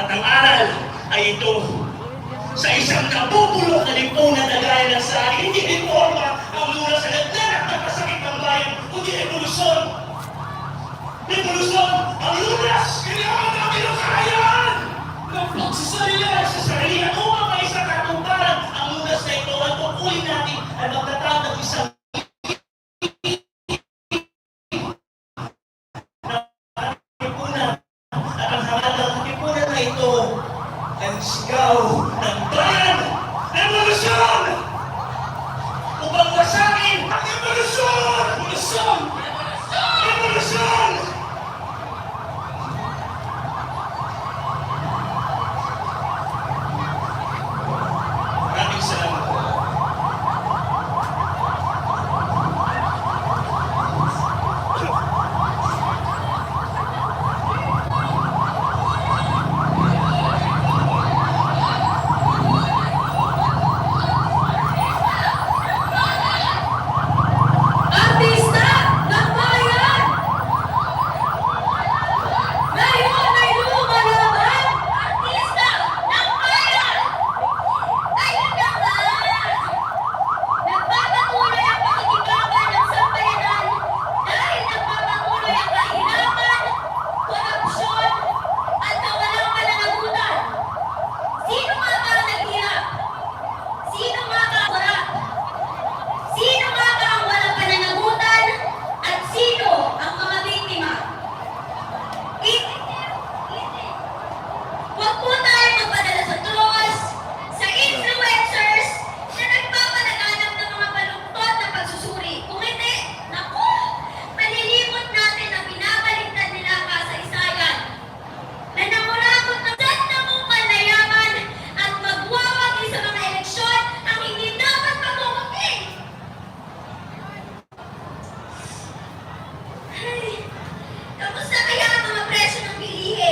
At ang aral ay ito. Sa isang nabubulok na lipunan na ito. Ang sigaw ng bayan ng लिए